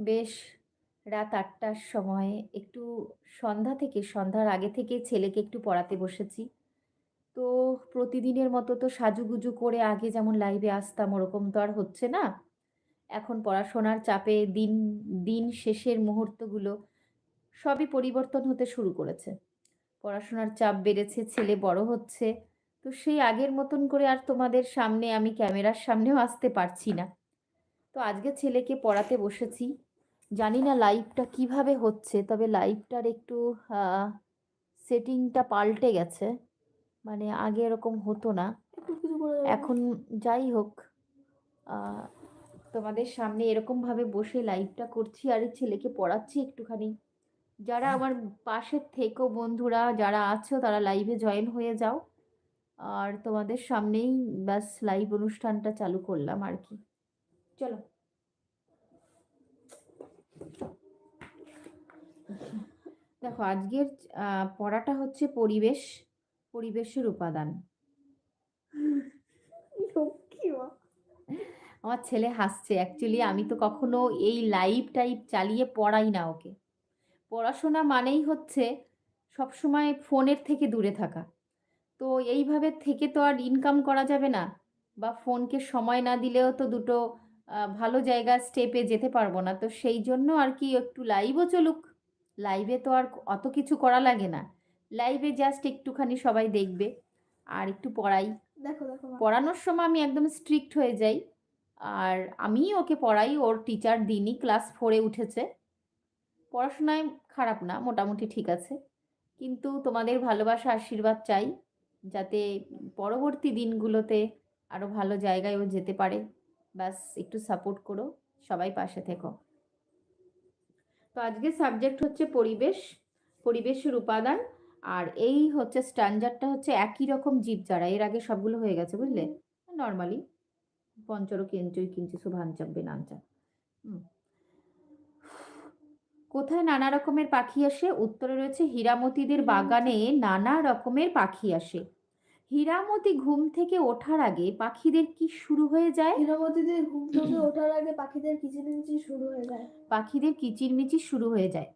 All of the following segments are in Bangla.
বেশ রাত আটটার সময় একটু সন্ধ্যা থেকে সন্ধ্যার আগে থেকে ছেলেকে একটু পড়াতে বসেছি। তো প্রতিদিনের মতো তো সাজুগুজু করে আগে যেমন লাইভে আসতাম ওরকম তো আর হচ্ছে না। এখন পড়াশোনার চাপে দিন, দিন শেষের মুহূর্তগুলো সবই পরিবর্তন হতে শুরু করেছে। পড়াশোনার চাপ বেড়েছে, ছেলে বড় হচ্ছে। তো সেই আগের মতন করে আর তোমাদের সামনে আমি ক্যামেরার সামনেও আসতে পারছি না। তো আজকে ছেলেকে পড়াতে বসেছি। জানি না লাইভটা কীভাবে হচ্ছে, তবে লাইভটার একটু সেটিংটা পাল্টে গেছে। মানে আগে এরকম হতো না। এখন যাই হোক তোমাদের সামনে এরকমভাবে বসে লাইভটা করছি আর ছেলেকে পড়াচ্ছি একটুখানি। যারা আমার পাশে থেকো বন্ধুরা যারা আছো তারা লাইভে জয়েন হয়ে যাও। আর তোমাদের সামনেই ব্যাস লাইভ অনুষ্ঠানটা চালু করলাম আরকি। চলো। দেখো আজকের পড়াটা হচ্ছে পরিবেশ, পরিবেশের উপাদান। আমার ছেলে হাসছে। অ্যাকচুয়ালি আমি তো কখনো এই লাইভ টাইভ চালিয়ে পড়াই না ওকে। পড়াশোনা মানেই হচ্ছে সবসময় ফোনের থেকে দূরে থাকা। তো এইভাবে থেকে তো আর ইনকাম করা যাবে না। বা ফোনকে সময় না দিলেও তো দুটো ভালো জায়গা স্টেপে যেতে পারব না। তো সেই জন্য আর কি একটু লাইভও চলুক। লাইভে তো আর অত কিছু করা লাগে না। লাইভে জাস্ট একটুখানি সবাই দেখবে। আর একটু পড়াই। দেখো, দেখো পড়ানোর সময় আমি একদম স্ট্রিক্ট হয়ে যাই। আর আমিই ওকে পড়াই। ওর টিচার দিনই ক্লাস ফোরে উঠেছে। পড়াশোনায় খারাপ না, মোটামুটি ঠিক আছে। কিন্তু তোমাদের ভালোবাসা আশীর্বাদ চাই। যাতে পরবর্তী দিনগুলোতে আরও ভালো জায়গায় ও যেতে পারে। ব্যাস একটু সাপোর্ট করো। সবাই পাশে থেকো। তো আজকের সাবজেক্ট হচ্ছে পরিবেশ, পরিবেশের উপাদান। আর এই হচ্ছে স্ট্যান্ডার্ডটা হচ্ছে একই রকম জীব যারা। এর আগে সবগুলো হয়ে গেছে বুঝলে? নরমালি। পঞ্চরো কিঞ্চৈ কিঞ্চিৎ ভাঞ্চং বেদাঞ্চং। হুম। কোথায় নানা রকমের পাখি আসে? উত্তরে রয়েছে হীরামতিদের বাগানে নানা রকমের পাখি আসে। হীরামতি ঘুম থেকে ওঠার আগে পাখিদের কি শুরু হয়ে যায়? হীরামতিদের ঘুম থেকে ওঠার আগে পাখিদের কিচিরমিচির শুরু হয়ে যায়। পাখিদের কিচিরমিচির শুরু হয়ে যায়।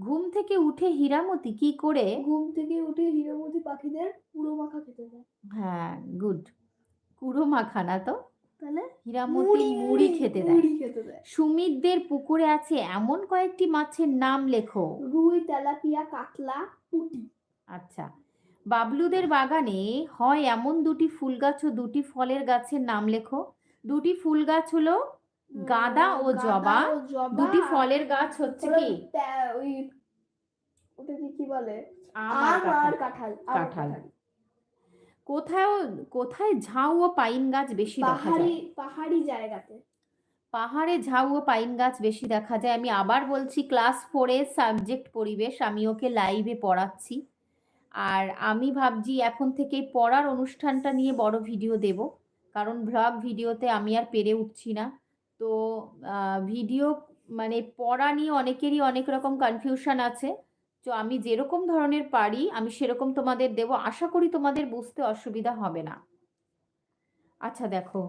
ঘুম থেকে উঠে হীরামতি কি করে? ঘুম থেকে উঠে হীরামতি পাখিদের কুড়ো মাখা খেতে যায়। হ্যাঁ, গুড। কুড়ো মাখা না তো? তাহলে? হীরামতি মুড়ি খেতে দেয়। মুড়ি খেতে দেয়। সুমিতদের পুকুরে আছে এমন কয়েকটি মাছের নাম লেখো। রুই, তেলাপিয়া, কাতলা, পুঁটি। আচ্ছা। বাবলুদের বাগানে হয় এমন দুটি ফুল গাছ ও দুটি ফলের গাছের নাম লেখো। দুটি ফুল গাছ হলো গাঁদা ও জবা। দুটি ফলের গাছ হচ্ছে কি? ওটাকে কি বলে? আম আর কাঁঠাল। কোথাও কোথায় ঝাউ ও পাইন গাছ বেশি দেখা যায়? পাহাড়ি জায়গাতে। পাহাড়ে ঝাউ ও পাইন গাছ বেশি দেখা যায়। আমি আবার বলছি ক্লাস 4 এর সাবজেক্ট পরিবেশ। আমি ওকে লাইভে পড়াচ্ছি। আর আমি ভাবছি এখন থেকেই পড়ার অনুষ্ঠানটা নিয়ে বড় ভিডিও দেব। কারণ ভ্লগ ভিডিওতে আমি আর পেরে উঠছি না। তো ভিডিও মানে পড়া নিয়ে অনেকেরই অনেক রকম কনফিউশন আছে। তো আমি যেরকম ধরনের পারি আমি সেরকম তোমাদের দেব। আশা করি তোমাদের বুঝতে অসুবিধা হবে না। আচ্ছা দেখো,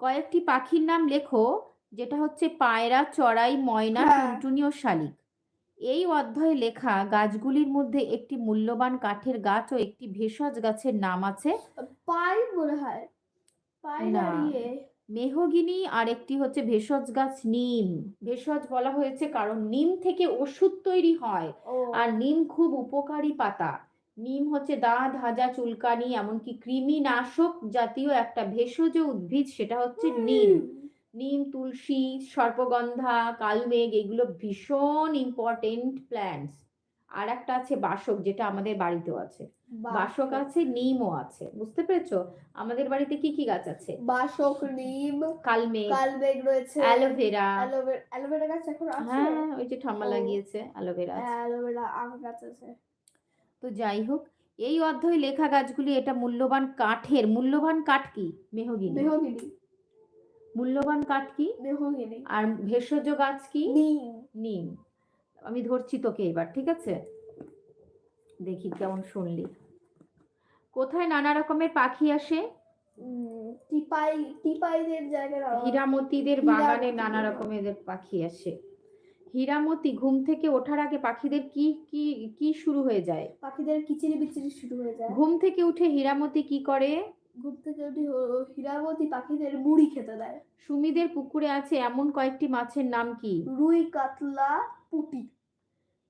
কয়েকটি পাখির নাম লেখো যেটা হচ্ছে পায়রা, চড়াই, ময়না, হ্যাঁ। টুনটুনি ও শালিক। এই অধ্যায়ে লেখা গাছগুলির মধ্যে একটি মূল্যবান কাঠের গাছ ও একটি ভেষজ গাছের নাম আছে। পাইন মনে হয়। না। ইয়ে। মেহগিনি আর একটি হচ্ছে ভেষজ গাছ নিম। ভেষজ বলা হয়েছে কারণ নিম থেকে ওষুধ তৈরি হয়। আর নিম খুব উপকারী পাতা। নিম হচ্ছে দাঁত, হাজা, চুলকানি এমনকি কৃমিনাশক জাতীয় একটা ভেষজ উদ্ভিদ সেটা হচ্ছে নিম। নিম, তুলসী, সর্পগন্ধা, কালমেঘ এগুলো ভীষণ ইম্পর্টেন্ট প্ল্যান্টস। আর একটা আছে বাসক যেটা আমাদের বাড়িতেও আছে। বাসক আছে, নিমও আছে। বুঝতে পেরেছ? আমাদের বাড়িতে কি, কি গাছ আছে? বাসক, নিম, কালমেঘ, কালমেঘ রয়েছে। অ্যালোভেরা। অ্যালোভেরা অ্যালোভেরা গাছ এখন আছে? হ্যাঁ, ওই যে ঠাম্মা লাগিয়েছে অ্যালোভেরা আছে। অ্যালোভেরা আম গাছ আছে। তো যাই হোক, এই অধ্যায়ে লেখা গাছগুলি এটা মূল্যবান কাঠের মূল্যবান কাঠ কি? মেহগিনি। মেহগিনি। মূল্যবান কাঠ কি? আর ভেষজ গাছ কি? নিম। আমি ধরছি তোকে এবার, ঠিক আছে? দেখি কেমন শুনলি। কোথায় নানা রকমের পাখি আসে? টিপাই টিপাইদের জায়গার আওয়াজ। হীরামতিদের বাগানে নানা। রকমের পাখি আসে হীরামতি ঘুম থেকে ওঠার আগে পাখিদের কি কি কি শুরু হয়ে যায় পাখিদের কিচিরি বিচিরি শুরু হয়ে যায় ঘুম থেকে উঠে হীরামতি কি করে ঘুম থেকে উঠে হীরাবতী পাখিদের মুড়ি খেতে দেয়। সুমিদের পুকুরে আছে এমন কয়েকটি মাছের নাম কি? রুই কাতলা পুঁটি।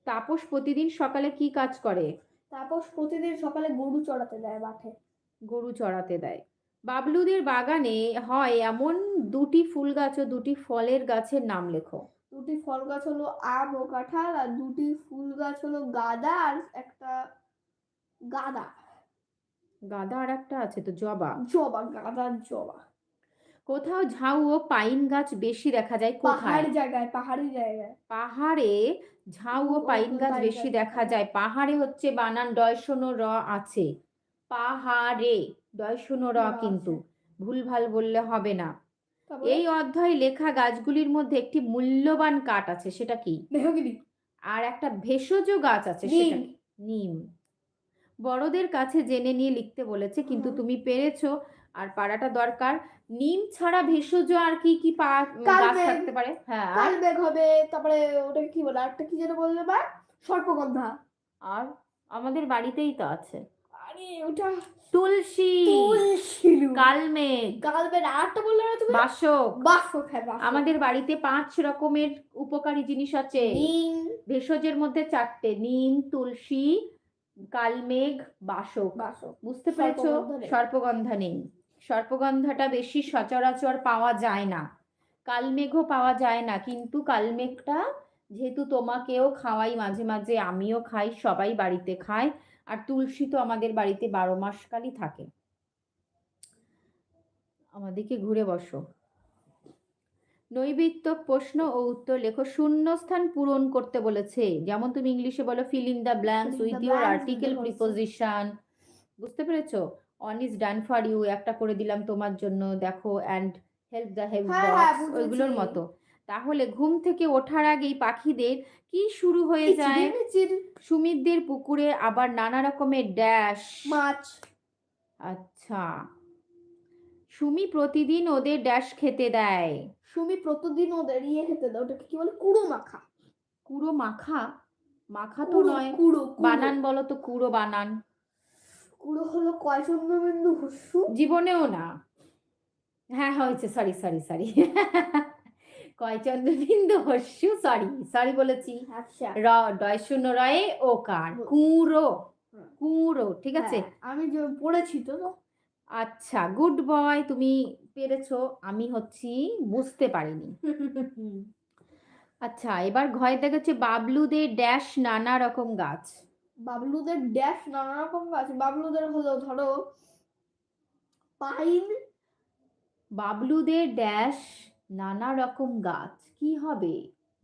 তাপস প্রতিদিন সকালে কি কাজ করে? তারপর প্রতিদিন সকালে গরু চড়াতে দেয় মাঠে। গরু চড়াতে দেয়। বাবলুদের বাগানে হয় এমন দুটি ফুল গাছ ও দুটি ফলের গাছের নাম লেখো। দুটি ফল গাছ হলো আম ও কাঁঠাল আর দুটি ফুল গাছ হলো গাঁদা আর একটা গাঁদা। গাঁদা আর একটা আছে তো জবা। জবা গাঁদার জবা। কোথাও ঝাউ ও পাইন গাছ বেশি দেখা যায় কোথায়? জায়গায় পাহাড়ি জায়গায়। পাহাড়ে ঝাউ ও পাইন গাছ বেশি দেখা যায়। পাহাড়ে হচ্ছে বানান ডয়শনো র আছে। পাহাড়ে ডয়শনো র। কিন্তু ভুলভাল বললে হবে না। এই অধ্যায়ে লেখা গাছগুলির মধ্যে একটি মূল্যবান কাঠ আছে সেটা কি? আর একটা ভেষজ গাছ আছে। সেটা নিম। বড়দের কাছে জেনে নিয়ে লিখতে বলেছে কিন্তু তুমি পেরেছ। আর পারাটা দরকার। নিম ছাড়া ভেষজ আর কি কি গাছ থাকতে পারে? হ্যাঁ হবে তারপরে ওটাকে কি বলে আরেকটা কি যেন বললে বা সর্পগন্ধা। আর? আমাদের বাড়িতেই তো আছে। আরে ওটা তুলসী। তুলসী কালমেঘ কালবের আরেকটা বললে না তুমি? বাসক। বাসক হ্যাঁ আমাদের বাড়িতে পাঁচ রকমের উপকারী জিনিস আছে। নিম। ভেষজের মধ্যে চারটে। নিম তুলসী কালমেঘ বাসক। বাসক। বুঝতে পেরেছ? সর্পগন্ধা নেই। সর্পগন্ধা নেই। সর্পগন্ধাটা বেশি সচরাচর পাওয়া যায় না। কালমেঘও পাওয়া যায় না। কিন্তু কালমেঘটা যেহেতু তোমাকেও খাওয়াই মাঝে মাঝে আমিও খাই সবাই বাড়িতে খায়। আর তুলসী তো আমাদের বাড়িতে বারো মাস কালই থাকে। আমাদেরকে ঘুরে বসো। নৈবিত্য প্রশ্ন ও উত্তর লেখো। শূন্যস্থান পূরণ করতে বলেছে। যেমন তুমি ইংলিশে বলো fill in the blanks with your article preposition বুঝতে পেরেছ? One is done for you একটা করে দিলাম তোমার জন্য দেখো অ্যান্ড হেল্প দ্য হেল্প ওইগুলোর মতো। তাহলে ঘুম থেকে ওঠার আগেই পাখিদের কি শুরু হয়ে যায়? সুমিতদের পুকুরে আবার নানা রকমের ড্যাশ মাছ। আচ্ছা। সুমি প্রতিদিন ওদের ড্যাশ খেতে দেয়। সুমি প্রতিদিন ওদের ইয়ে খেতে দেয় ওটাকে কি বলে? কুড়ো মাখা। কুড়ো মাখা? মাখা তো নয়। কুড়ো। বানান বলো তো কুড়ো বানান। কুড়ো হলো কয় চন্দ্রবিন্দু হস্যু? জীবনেও না। হ্যাঁ হয়েছে সরি সরি সরি কয় চন্দ্রবিন্দু হস্যু? সরি সরি বলেছি। আচ্ছা। র ডয় শূন্য রয়ে ও কার। কুঁড়ো। কুঁড়ো ঠিক আছে? হ্যাঁ, আমি যে পড়েছি তো তো। আচ্ছা গুড বয় তুমি পেরেছ আমি হচ্ছি বুঝতে পারিনি। আচ্ছা এবার ঘরে দেখাচ্ছে বাবলুদের ড্যাশ নানা রকম গাছ। বাবলুদের ড্যাশ নানা রকম গাছ? বাবলুদের হলো ধরো পাইন বাবলুদের ড্যাশ নানা রকম গাছ। কি হবে?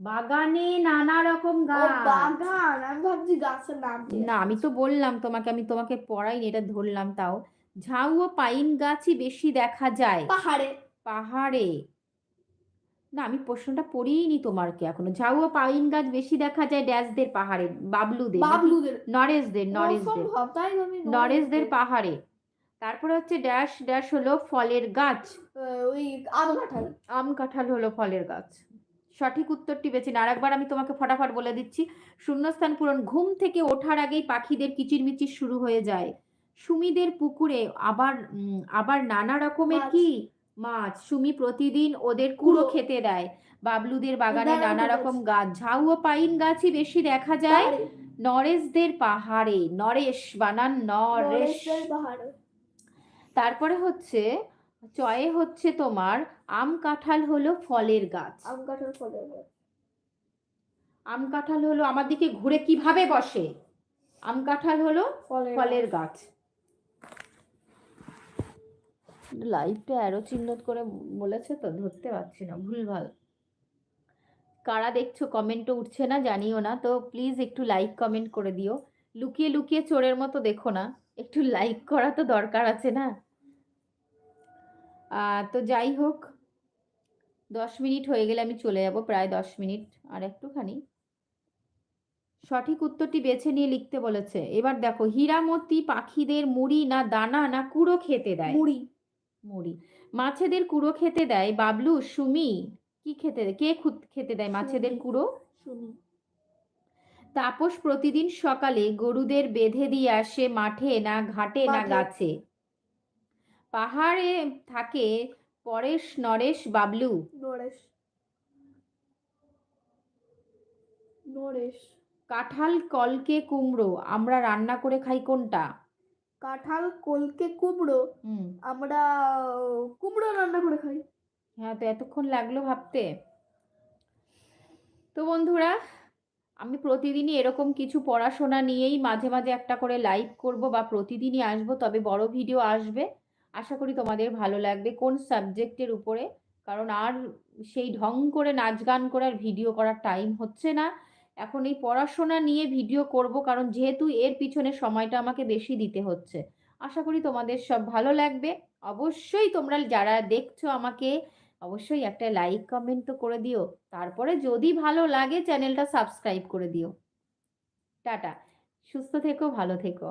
বাগানে নানা রকম গাছ। বাগান আমি ভাবছি গাছের নাম না আমি তো বললাম তোমাকে আমি তোমাকে পড়াইনি এটা ধরলাম তাও। ঝাউ ও পাইন গাছই বেশি দেখা যায়। পাহাড়ে। পাহাড়ে? না আমি প্রশ্নটা পড়িনি তোমারকে এখনও। ঝাউ ও পাইন গাছ বেশি দেখা যায় ড্যাশদের পাহাড়ে বাবলুদের? বাবলুদের। নরেশদের নরেশদের। নরেশদের। পাহাড়ে। তারপরে হচ্ছে ড্যাশ ড্যাশ হলো ফলের গাছ। ওই আম কাঁঠাল। আম কাঁঠাল হলো ফলের গাছ। সঠিক উত্তরটি বেছে না আরেকবার আমি তোমাকে ফটাফট বলে দিচ্ছি শূন্যস্থান পূরণ ঘুম থেকে ওঠার আগেই পাখিদের কিচিরমিচির শুরু হয়ে যায়। সুমিদের পুকুরে আবার আবার নানা রকমের। কি? মাছ। সুমি প্রতিদিন ওদের কুড়ো। খেতে দেয়। বাবলুদের বাগানে নানা রকম গাছ। ঝাউ ও পাইন গাছই বেশি দেখা যায়। নরেশদের পাহাড়ে। নরেশ বানান নরেশ। তারপরে হচ্ছে চয়ে হচ্ছে তোমার আম কাঁঠাল হলো ফলের গাছ। আম কাঁঠাল ফলের গাছ। আম কাঁঠাল হলো আমার দিকে ঘুরে কীভাবে বসে? আম কাঁঠাল হলো ফলের গাছ। লাইভটা অ্যারো চিহ্নিত করে বলেছে তো ধরতে পারছি না, ভুলভাল। কারা দেখছ কমেন্টও উঠছে না, জানিও না, তো প্লিজ একটু লাইক কমেন্ট করে দিও। লুকিয়ে লুকিয়ে চোরের মতো দেখো না, একটু লাইক করা তো দরকার আছে না। তো যাই হোক, দশ মিনিট হয়ে গেলে আমি চলে যাব, প্রায় দশ মিনিট আর একটুখানি। সঠিক উত্তরটি বেছে নিয়ে লিখতে বলেছে, এবার দেখো, হীরামতি পাখিদের মুড়ি না দানা না কুড়ো খেতে দেয়? মুড়ি। মুড়ি। মাছেদের কুড়ো খেতে দেয়। বাবলু সুমি কি খেতে দেয় কে খুত- খেতে দেয় মাছেদের কুড়ো? শুনি তাপস প্রতিদিন সকালে গরুদের বেঁধে দিয়ে আসে মাঠে না ঘাটে না গাছে। পাহাড়ে থাকে পরেশ নরেশ বাবলু। নরেশ। নরেশ। কাঁঠাল কলকে কুমড়ো আমরা রান্না করে খাই কোনটা? কাঁঠাল কলকে কুমড়ো হুম। আমরা কুমড়ো রান্না করে খাই। হ্যাঁ তো এতক্ষণ লাগল ভাবতে। তো বন্ধুরা আমি প্রতিদিনই এরকম কিছু পড়াশোনা নিয়েই মাঝে মাঝে একটা করে লাইভ করব বা প্রতিদিনই আসব তবে বড় ভিডিও আসবে। আশা করি তোমাদের ভালো লাগবে কোন সাবজেক্টের উপরে কারণ আর সেই ঢং করে নাচ গান করে আর ভিডিও করার টাইম হচ্ছে না। এখন এই পড়াশোনা নিয়ে ভিডিও করব, কারণ যেহেতু এর পিছনে সময়টা আমাকে বেশি দিতে হচ্ছে। আশা করি তোমাদের সব ভালো লাগবে। অবশ্যই তোমরা যারা দেখছ আমাকে, অবশ্যই একটা লাইক কমেন্ট তো করে দিও। তারপরে যদি ভালো লাগে চ্যানেলটা সাবস্ক্রাইব করে দিও। টাটা। সুস্থ থেকো, ভালো থেকো।